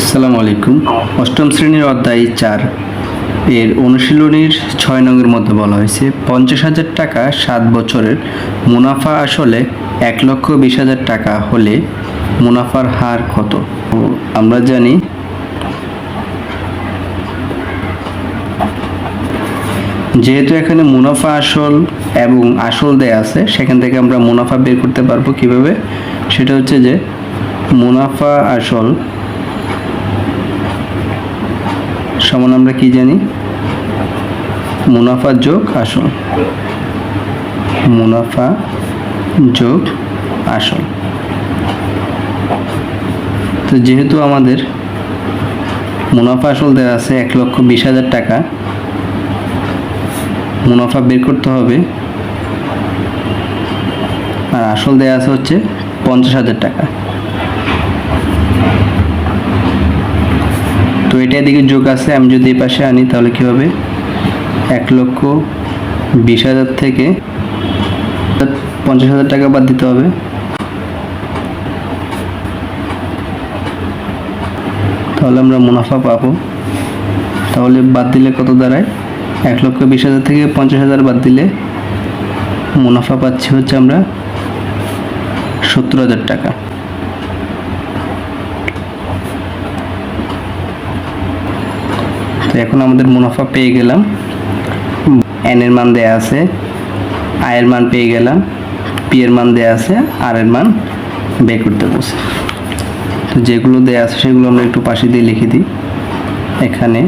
আসসালামু আলাইকুম। অষ্টম শ্রেণির অধ্যায় চার। এর অনুশীলনীর ছয় নংয়ের মধ্যে বলা হয়েছে, পঞ্চাশ হাজার টাকা সাত বছরের মুনাফা আসলে এক লক্ষ বিশ হাজার টাকা হলে মুনাফার হার কত? আমরা জানি যেহেতু এখানে মুনাফা আসল এবং আসল দেয়া আছে, সেখান থেকে আমরা মুনাফা বের করতে পারব কীভাবে? সেটা হচ্ছে যে মুনাফা আসল সমান আমরা কি জানি? মুনাফা যোগ, আসল। মুনাফা যোগ, আসল। তো যেহেতু আমাদের মুনাফা আসল দেওয়া আছে এক লক্ষ বিশ হাজার টাকা, মুনাফা বের করতে হবে। আর আসল দেওয়া আছে হচ্ছে পঞ্চাশ হাজার টাকা। এটা এদিকে যোগ আছে, আমি যদি এই পাশে আনি তাহলে কি হবে? এক লক্ষ বিশ হাজার থেকে পঞ্চাশ হাজার টাকা বাদ দিতে হবে। তাহলে আমরা মুনাফা পাবো। তাহলে বাদ দিলে কত দাঁড়ায়? এক লক্ষ বিশ হাজার থেকে পঞ্চাশ হাজার বাদ দিলে মুনাফা পাচ্ছি হচ্ছে আমরা সত্তর হাজার টাকা। এখন আমাদের মুনাফা পেয়ে গেলাম। এন এর মান দেয়া আছে আয়ের মান পেয়ে গেলাম পি এর মান দেয়া আছে আর এর মান বের করতে বসে তো যেগুলো দেয়া আছে সেগুলো আমরা একটু পাশে দিয়ে লিখে দিই। এখানে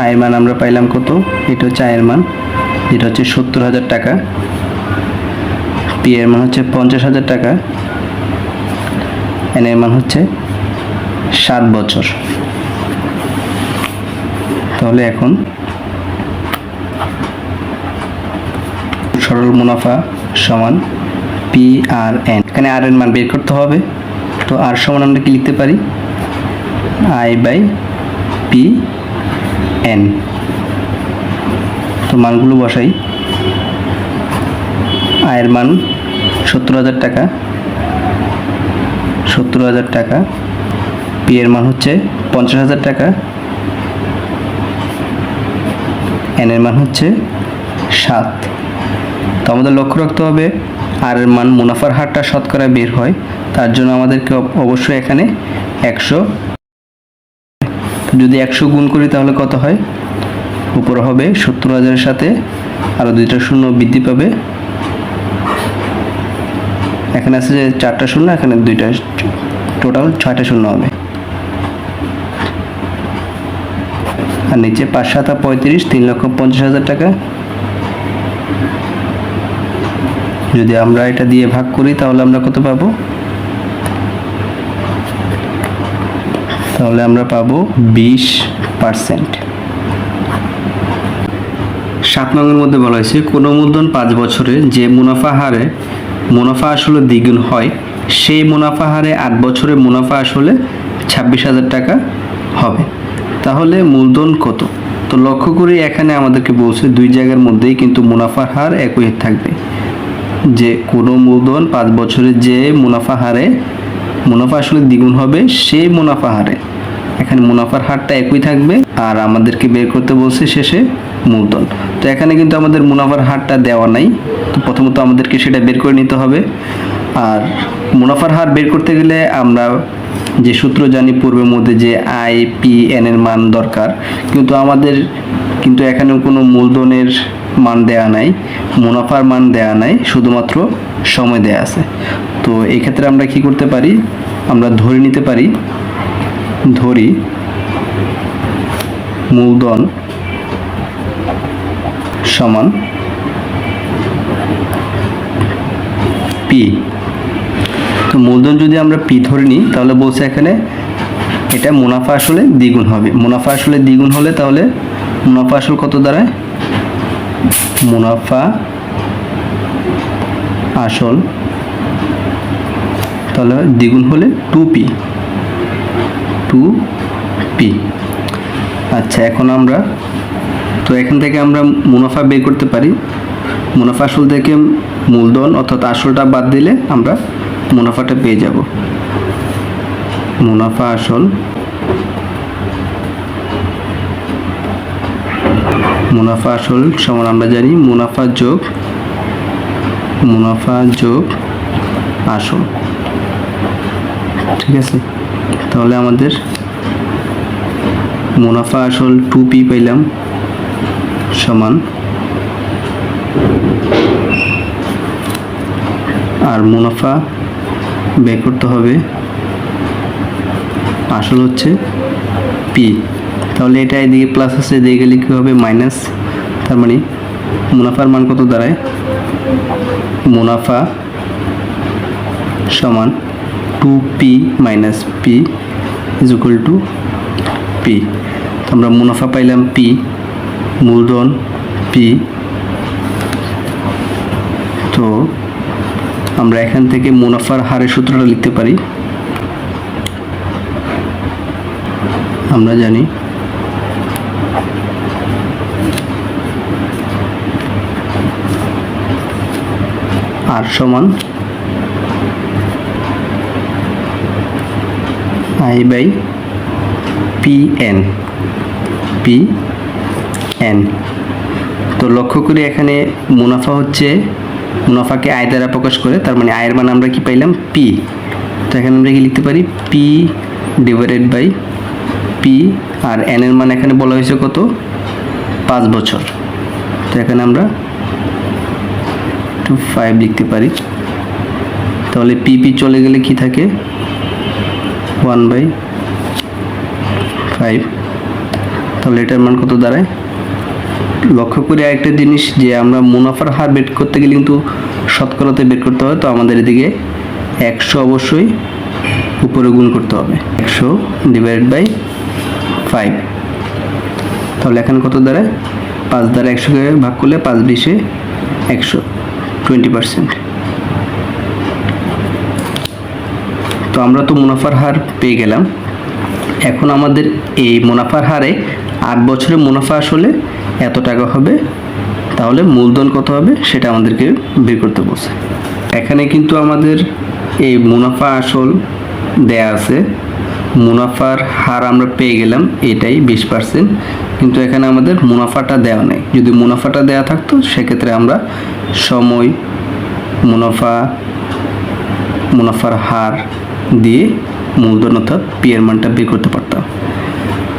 আয়ের মান আমরা পাইলাম কত? এটা হচ্ছে আয়ের মান যেটা হচ্ছে সত্তর হাজার টাকা। পি এর মান হচ্ছে পঞ্চাশ হাজার টাকা। এন এর মান হচ্ছে সাত বছর। তাহলে এখন সরল মুনাফা সমান পি আর এন এখানে আর এর মান বের করতে হবে। তো আর সমান আমরা কি লিখতে পারি? আই বাই পি এন তো মানগুলো বসাই। আয়ের মান সত্তর হাজার টাকা। সত্তর হাজার টাকা। এর মান হচ্ছে পঞ্চাশ হাজার টাকা। এন এর মান হচ্ছে সাত। তো আমাদের লক্ষ্য রাখতে হবে আর এর মান মুনাফার হারটা শতকরা বের হয়। তার জন্য আমাদেরকে অব- অবশ্যই এখানে একশো যদি একশো গুণ করি তাহলে কত হয়? উপরে হবে সত্তর হাজারের সাথে আরও দুইটা শূন্য বৃদ্ধি পাবে। এখানে আছে যে চারটা শূন্য, এখানে দুইটা টোটাল ছয়টা শূন্য হবে। আর নিচে পাঁচ সাতা পঁয়ত্রিশ, তিন লক্ষ পঞ্চাশ হাজার টাকা। যদি আমরা এটা দিয়ে ভাগ করি, তাহলে আমরা কত পাবো? তাহলে আমরা পাবো বিশ পার্সেন্ট। সাত নঙের মধ্যে বলা হয়েছে, কোনো মূলধন পাঁচ বছরে যে মুনাফা হারে মুনাফা আসলে দ্বিগুণ হয়, সেই মুনাফা হারে আট বছরে মুনাফা আসলে ছাব্বিশ হাজার টাকা হবে। তাহলে মূলধন কত? তো লক্ষ্য করে এখানে আমাদেরকে বলছে দুই জায়গার মধ্যেই কিন্তু মুনাফার হার একই থাকবে। যে কোনো মূলধন পাঁচ বছরে যে মুনাফা হারে, মুনাফা আসলে দ্বিগুণ হবে সেই মুনাফা হারে। এখানে মুনাফার হারটা একই থাকবে আর আমাদেরকে বের করতে বলছে শেষে মূলধন। তো এখানে কিন্তু আমাদের মুনাফার হারটা দেওয়া নাই। তো প্রথমত আমাদেরকে সেটা বের করে নিতে হবে। আর মুনাফার হার বের করতে গেলে আমরা যে সূত্র জানি, পূর্বের মধ্যে যে আই পি এন এর মান দরকার। কিন্তু আমাদের কিন্তু এখানে কোনো মূলধনের মান দেয়া নাই, মুনাফার মান দেয়া নাই, শুধুমাত্র সময় দেয়া আছে। তো এই ক্ষেত্রে আমরা কি করতে পারি? আমরা ধরে নিতে পারি, ধরি মূলধন সমান পি। তো মূলধন যদি আমরা পি ধরে নিই, তাহলে বলছে এখানে এটা মুনাফা আসলে দ্বিগুণ হবে। মুনাফা আসলে দ্বিগুণ হলে তাহলে মুনাফা আসল কত দাঁড়ায়? মুনাফা আসল তাহলে দ্বিগুণ হলে টু পি টু পি আচ্ছা এখন আমরা, তো এখান থেকে আমরা মুনাফা বের করতে পারি। মুনাফা আসল থেকে মূলধন অর্থাৎ আসলটা বাদ দিলে আমরা মুনাফাটা পেয়ে যাব। মুনাফা আসল মুনাফা আসল সমান আমরা জানি মুনাফা যোগ মুনাফা যোগ আসল। ঠিক আছে? তাহলে আমাদের মুনাফা আসল টু পি পাইলাম সমান। আর মুনাফা বের করতে হবে। আসল হচ্ছে পি তাহলে এটা এদিকে প্লাস আছে, এদিকে গেলে কী হবে? মাইনাস তার মানে মুনাফার মান কত দাঁড়ায়? মুনাফা সমান to P minus P is equal to P আমরা মুনাফা পাইলাম পি মূলধন পি তো আমরা এখান থেকে মুনাফার হারের সূত্রটা লিখতে পারি। আমরা জানি। আর সমান I by P N P N তো লক্ষ্য করি এখানে মুনাফা হচ্ছে মুনাফাকে আয় দ্বারা প্রকাশ করে, তার মানে আয়ের মান আমরা কি পাইলাম? পি তো এখানে আমরা কি লিখতে পারি? P divided by P R N এর মান এখানে বলা হয়েছে কত? পাঁচ বছর। তো এখানে আমরা টু ফাইভ লিখতে পারি। তাহলে পি পি চলে গেলে কি থাকে? ওয়ান বাই ফাইভ তাহলে এটার মান কত দাঁড়ায়? লক্ষ্য করে আরেকটা জিনিস যে আমরা মুনাফার হার বের করতে গেলে কিন্তু শতকরাতে বের করতে হয়, তো আমাদের এদিকে একশো অবশ্যই উপরে গুণ করতে হবে। একশো ডিভাইডেড বাই ফাইভ তাহলে এখানে কত দ্বারা? পাঁচ দ্বারা একশোকে ভাগ করলে পাঁচ বিশে একশো টোয়েন্টি পার্সেন্ট তো আমরা তো মুনাফার হার পেয়ে গেলাম। এখন আমাদের এই মুনাফার হারে আট বছরে মুনাফা আসলে এত টাকা হবে? তাহলে মূলধন কত হবে? সেটা আমাদেরকে বের করতে বলছে। এখানে কিন্তু আমাদের এই মুনাফা আসল দেয়া আছে। মুনাফার হার আমরা পেয়ে গেলাম এটাই বিশ পার্সেন্ট। কিন্তু এখানে আমাদের মুনাফাটা দেওয়া নেই। যদি মুনাফাটা দেওয়া থাকতো, সেক্ষেত্রে আমরা সময়, মুনাফা, মুনাফার হার দিয়ে মূলধন অর্থাৎ পি এর মানটা বের করতে পারতাম।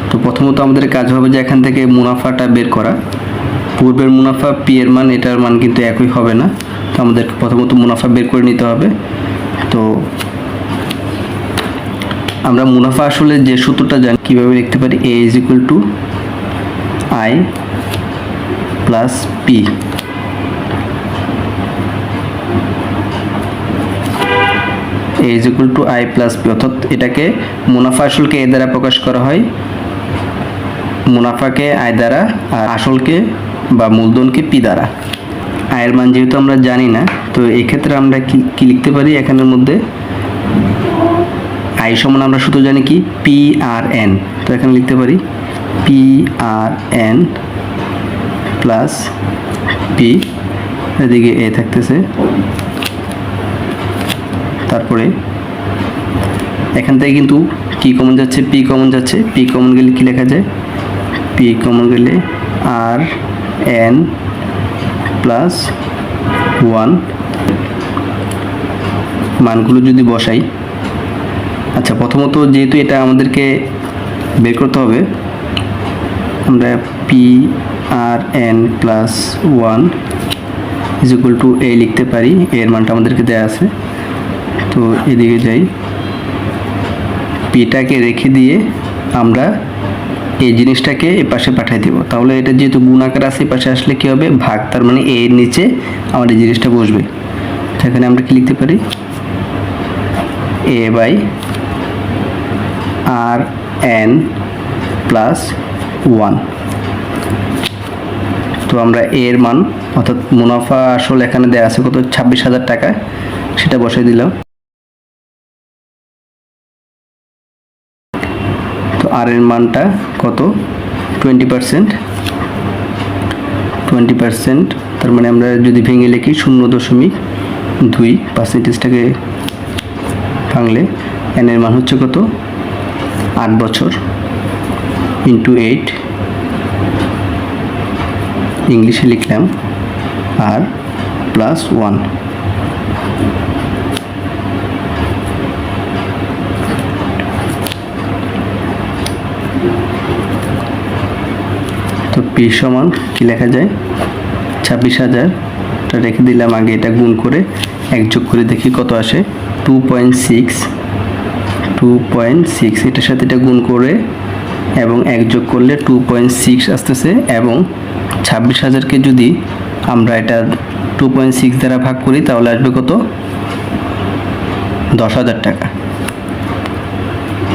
তো প্রথমত আমাদের কাজ হবে যে এখান থেকে মুনাফাটা বের করা। পূর্বের মুনাফা পি এর মান, এটার মান কিন্তু একই হবে না। তো আমাদের প্রথমত মুনাফা বের করে নিতে হবে। তো আমরা মুনাফা আসলে যে সূত্রটা জানি, কীভাবে লিখতে পারি? A is equal to I plus P A is equal to I plus P অর্থাৎ এটাকে মুনাফা আসলকে এ দ্বারা প্রকাশ করা হয়। মুনাফাকে আয় দ্বারা আর আসলকে বা মূলধনকে পি দ্বারা। আয়ের মান যেহেতু আমরা জানি না, তো এই ক্ষেত্রে আমরা কি কি লিখতে পারি এখানের মধ্যে? আই সমান আমরা শুধু জানি কি? পি আর এন তো এখানে লিখতে পারি P R N plus P এদিকে এ থাকতেছে। তারপরে এখান থেকে কিন্তু কি কমন যাচ্ছে পি কমন যাচ্ছে। পি কমন গেলে কি লেখা যায়? পি কমন গেলে আর এন প্লাস ওয়ান মানগুলো যদি বসাই আচ্ছা প্রথমত যেহেতু এটা আমাদেরকে বের করতে হবে, আমরা P R N plus one is equal to A লিখতে পারি। এর মানটা আমাদেরকে দেওয়া আছে। তো এদিকে যাই। পিটাকে রেখে দিয়ে আমরা এই জিনিসটাকে এ পাশে পাঠিয়ে দেবো। তাহলে এটা যেহেতু গুণাকার আছে, এ পাশে আসলে কী হবে? ভাগ, তার মানে এর নিচে আমার এই জিনিসটা বসবে। সেখানে আমরা কি লিখতে পারি? A by R N plus one. তো আমরা এর মান, অর্থাৎ মুনাফা আসলে এখানে দেওয়া আছে কত? ছাব্বিশ হাজার টাকা। সেটা বসাই দিলাম। আর এর মানটা কত? টোয়েন্টি পারসেন্ট টোয়েন্টি পারসেন্ট তার মানে আমরা যদি ভেঙে লিখি শূন্য দশমিক দুই পার্সেন্টেজটাকে ভাঙলে এন এর মান হচ্ছে কত? আট বছর ইন্টু এইট ইংলিশে লিখলাম আর প্লাস ওয়ান পি সমান, কি লেখা যায়? ছাব্বিশ হাজারটা রেখে দিলাম আগে এটা গুণ করে। এক যোগ করে দেখি কত আসে? Two point six. Two point six, এটার সাথে এটা গুণ করে এবং এক যোগ করলে টু পয়েন্ট সিক্স আসতেছে এবং ছাব্বিশ হাজারকে যদি আমরা এটা টু পয়েন্ট সিক্স দ্বারা ভাগ করি, তাহলে আসবে কত? দশ হাজার টাকা।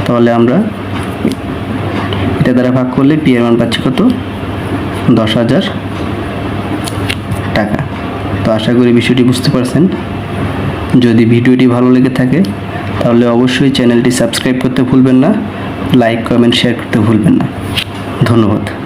তাহলে আমরা এটা দ্বারা ভাগ করলে পি মান পাচ্ছি কত? দশ হাজার টাকা। তো আশা করি বিষয়টি বুঝতে পারছেন। যদি ভিডিওটি ভালো লেগে থাকে, তাহলে অবশ্যই চ্যানেলটি সাবস্ক্রাইব করতে ভুলবেন না, লাইক, কমেন্ট, শেয়ার করতে ভুলবেন না। ধন্যবাদ।